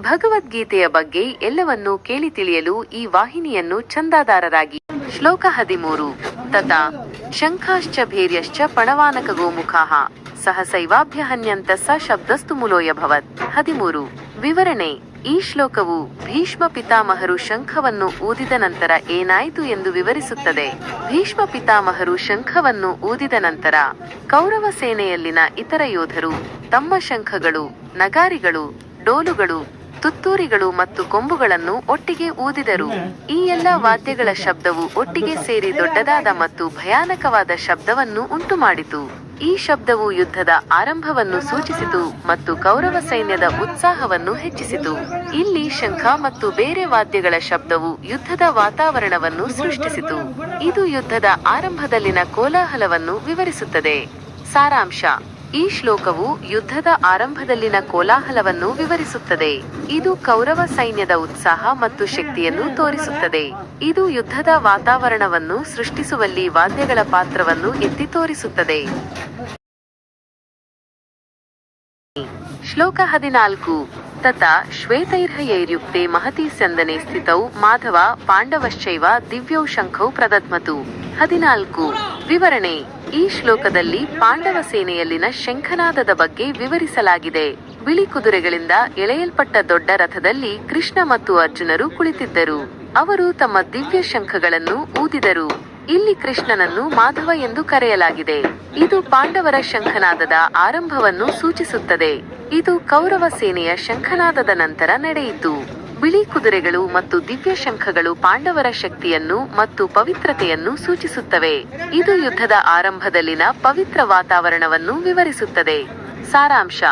ಭಗವದ್ಗೀತೆಯ ಬಗ್ಗೆ ಎಲ್ಲವನ್ನೂ ಕೇಳಿ ತಿಳಿಯಲು ಈ ವಾಹಿನಿಯನ್ನು ಚಂದಾದಾರರಾಗಿ ಶ್ಲೋಕ ಹದಿಮೂರು. ತಥಾ ಶಂಖಾಶ್ಚ ಭೇರ್ಯಶ್ಚ ಪಣವಾನಕ ಸಹ ಸಹಸೈವಾಭ್ಯ ಹನ್ಯಂತ ಸ ಶಬ್ದಸ್ತು ಮುಲೋಯಭವತ್ ಹದಿಮೂರು. ವಿವರಣೆ. ಈ ಶ್ಲೋಕವು ಭೀಷ್ಮ ಪಿತಾಮಹರು ಶಂಖವನ್ನು ಊದಿದ ನಂತರ ಏನಾಯಿತು ಎಂದು ವಿವರಿಸುತ್ತದೆ. ಭೀಷ್ಮ ಪಿತಾಮಹರು ಶಂಖವನ್ನು ಊದಿದ ನಂತರ ಕೌರವ ಸೇನೆಯಲ್ಲಿನ ಇತರ ಯೋಧರು ತಮ್ಮ ಶಂಖಗಳು, ನಗಾರಿಗಳು, ಡೋಲುಗಳು ತುತ್ತೂರಿಗಳು ಮತ್ತು ಕೊಂಬುಗಳನ್ನು ಒಟ್ಟಿಗೆ ಊದಿದರು. ಈ ಎಲ್ಲ ವಾದ್ಯಗಳ ಶಬ್ದವು ಒಟ್ಟಿಗೆ ಸೇರಿ ದೊಡ್ಡದಾದ ಮತ್ತು ಭಯಾನಕವಾದ ಶಬ್ದವನ್ನು ಉಂಟುಮಾಡಿತು. ಈ ಶಬ್ದವು ಯುದ್ಧದ ಆರಂಭವನ್ನು ಸೂಚಿಸಿತು ಮತ್ತು ಕೌರವ ಸೈನ್ಯದ ಉತ್ಸಾಹವನ್ನು ಹೆಚ್ಚಿಸಿತು. ಇಲ್ಲಿ ಶಂಖ ಮತ್ತು ಬೇರೆ ವಾದ್ಯಗಳ ಶಬ್ದವು ಯುದ್ಧದ ವಾತಾವರಣವನ್ನು ಸೃಷ್ಟಿಸಿತು. ಇದು ಯುದ್ಧದ ಆರಂಭದಲ್ಲಿನ ಕೋಲಾಹಲವನ್ನು ವಿವರಿಸುತ್ತದೆ. ಸಾರಾಂಶ. ಈ ಶ್ಲೋಕವು ಯುದ್ಧದ ಆರಂಭದಲ್ಲಿನ ಕೋಲಾಹಲವನ್ನು ವಿವರಿಸುತ್ತದೆ. ಇದು ಕೌರವ ಸೈನ್ಯದ ಉತ್ಸಾಹ ಮತ್ತು ಶಕ್ತಿಯನ್ನು ತೋರಿಸುತ್ತದೆ. ಇದು ಯುದ್ಧದ ವಾತಾವರಣವನ್ನು ಸೃಷ್ಟಿಸುವಲ್ಲಿ ವಾದ್ಯಗಳ ಪಾತ್ರವನ್ನು ಎತ್ತಿ ತೋರಿಸುತ್ತದೆ. ಶ್ಲೋಕ ಹದಿನಾಲ್ಕು. ತಥಾ ಶ್ವೇತೈರ್ಹಯೈರ್ಯುಕ್ತೆ ಮಹತಿ ಸಂದನೆ ಸ್ಥಿತೌ ಮಾಧವ ಪಾಂಡವಶ್ಚೈವ ದಿವ್ಯೌ ಶಂಖೌ ಪ್ರದತ್ಮತು ಹದಿನಾಲ್ಕು. ವಿವರಣೆ. ಈ ಶ್ಲೋಕದಲ್ಲಿ ಪಾಂಡವ ಸೇನೆಯಲ್ಲಿನ ಶಂಖನಾದದ ಬಗ್ಗೆ ವಿವರಿಸಲಾಗಿದೆ. ಬಿಳಿ ಕುದುರೆಗಳಿಂದ ಎಳೆಯಲ್ಪಟ್ಟ ದೊಡ್ಡ ರಥದಲ್ಲಿ ಕೃಷ್ಣ ಮತ್ತು ಅರ್ಜುನರು ಕುಳಿತಿದ್ದರು. ಅವರು ತಮ್ಮ ದಿವ್ಯ ಶಂಖಗಳನ್ನು ಊದಿದರು. ಇಲ್ಲಿ ಕೃಷ್ಣನನ್ನು ಮಾಧವ ಎಂದು ಕರೆಯಲಾಗಿದೆ. ಇದು ಪಾಂಡವರ ಶಂಖನಾದದ ಆರಂಭವನ್ನು ಸೂಚಿಸುತ್ತದೆ. ಇದು ಕೌರವ ಸೇನೆಯ ಶಂಖನಾದದ ನಂತರ ನಡೆಯಿತು. ಬಿಳಿ ಕುದುರೆಗಳು ಮತ್ತು ದಿವ್ಯ ಶಂಖಗಳು ಪಾಂಡವರ ಶಕ್ತಿಯನ್ನು ಮತ್ತು ಪವಿತ್ರತೆಯನ್ನು ಸೂಚಿಸುತ್ತವೆ. ಇದು ಯುದ್ಧದ ಆರಂಭದಲ್ಲಿನ ಪವಿತ್ರ ವಾತಾವರಣವನ್ನು ವಿವರಿಸುತ್ತದೆ. ಸಾರಾಂಶ.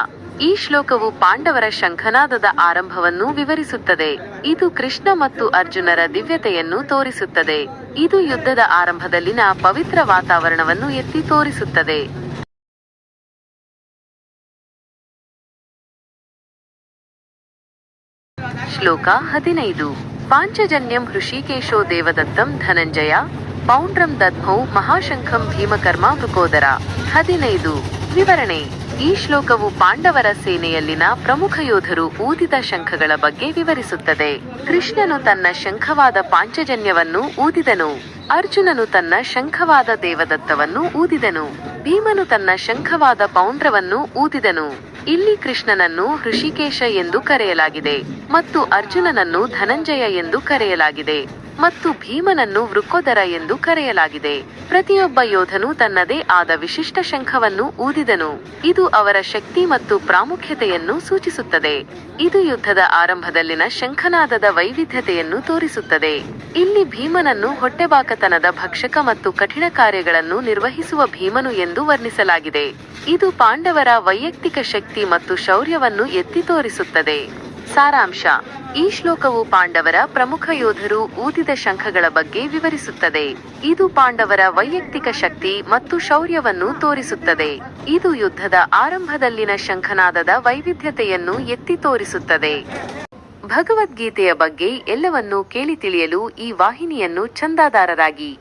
ಈ ಶ್ಲೋಕವು ಪಾಂಡವರ ಶಂಖನಾದದ ಆರಂಭವನ್ನು ವಿವರಿಸುತ್ತದೆ. ಇದು ಕೃಷ್ಣ ಮತ್ತು ಅರ್ಜುನರ ದಿವ್ಯತೆಯನ್ನು ತೋರಿಸುತ್ತದೆ. ಇದು ಯುದ್ಧದ ಆರಂಭದಲ್ಲಿನ ಪವಿತ್ರ ವಾತಾವರಣವನ್ನು ಎತ್ತಿ ತೋರಿಸುತ್ತದೆ. ಶ್ಲೋಕ ಹದಿನೈದು. ಪಾಂಚಜನ್ಯಂ ಹೃಷಿಕೇಶೋ ದೇವದತ್ತಂ ಧನಂಜಯ, ಪೌಂಡ್ರಂ ದದ್ಮೌ ಮಹಾಶಂಖಂ ಭೀಮಕರ್ಮ ಮೃಕೋದರ ಹದಿನೈದು. ವಿವರಣೆ. ಈ ಶ್ಲೋಕವು ಪಾಂಡವರ ಸೇನೆಯಲ್ಲಿನ ಪ್ರಮುಖ ಯೋಧರು ಊದಿದ ಶಂಖಗಳ ಬಗ್ಗೆ ವಿವರಿಸುತ್ತದೆ. ಕೃಷ್ಣನು ತನ್ನ ಶಂಖವಾದ ಪಾಂಚಜನ್ಯವನ್ನು ಊದಿದನು. ಅರ್ಜುನನು ತನ್ನ ಶಂಖವಾದ ದೇವದತ್ತವನ್ನು ಊದಿದನು. ಭೀಮನು ತನ್ನ ಶಂಖವಾದ ಪೌಂಡ್ರವನ್ನು ಊದಿದನು. ಇಲ್ಲಿ ಕೃಷ್ಣನನ್ನು ಋಷಿಕೇಶ ಎಂದು ಕರೆಯಲಾಗಿದೆ ಮತ್ತು ಅರ್ಜುನನನ್ನು ಧನಂಜಯ ಎಂದು ಕರೆಯಲಾಗಿದೆ ಮತ್ತು ಭೀಮನನ್ನು ವೃಕ್ಕೋದರ ಎಂದು ಕರೆಯಲಾಗಿದೆ. ಪ್ರತಿಯೊಬ್ಬ ಯೋಧನು ತನ್ನದೇ ಆದ ವಿಶಿಷ್ಟ ಶಂಖವನ್ನು ಊದಿದನು. ಇದು ಅವರ ಶಕ್ತಿ ಮತ್ತು ಪ್ರಾಮುಖ್ಯತೆಯನ್ನು ಸೂಚಿಸುತ್ತದೆ. ಇದು ಯುದ್ಧದ ಆರಂಭದಲ್ಲಿನ ಶಂಖನಾದದ ವೈವಿಧ್ಯತೆಯನ್ನು ತೋರಿಸುತ್ತದೆ. ಇಲ್ಲಿ ಭೀಮನನ್ನು ಹೊಟ್ಟೆಬಾಕತನದ ಭಕ್ಷಕ ಮತ್ತು ಕಠಿಣ ಕಾರ್ಯಗಳನ್ನು ನಿರ್ವಹಿಸುವ ಭೀಮನು ಎಂದು ವರ್ಣಿಸಲಾಗಿದೆ. ಇದು ಪಾಂಡವರ ವೈಯಕ್ತಿಕ ಶಕ್ತಿ ಮತ್ತು ಶೌರ್ಯವನ್ನು ಎತ್ತಿ ತೋರಿಸುತ್ತದೆ. ಸಾರಾಂಶ. ಈ ಶ್ಲೋಕವು ಪಾಂಡವರ ಪ್ರಮುಖ ಯೋಧರು ಊದಿದ ಶಂಖಗಳ ಬಗ್ಗೆ ವಿವರಿಸುತ್ತದೆ. ಇದು ಪಾಂಡವರ ವೈಯಕ್ತಿಕ ಶಕ್ತಿ ಮತ್ತು ಶೌರ್ಯವನ್ನು ತೋರಿಸುತ್ತದೆ. ಇದು ಯುದ್ಧದ ಆರಂಭದಲ್ಲಿನ ಶಂಖನಾದದ ವೈವಿಧ್ಯತೆಯನ್ನು ಎತ್ತಿ ತೋರಿಸುತ್ತದೆ. ಭಗವದ್ಗೀತೆಯ ಬಗ್ಗೆ ಎಲ್ಲವನ್ನೂ ಕೇಳಿ ತಿಳಿಯಲು ಈ ವಾಹಿನಿಯನ್ನು ಚಂದಾದಾರರಾಗಿ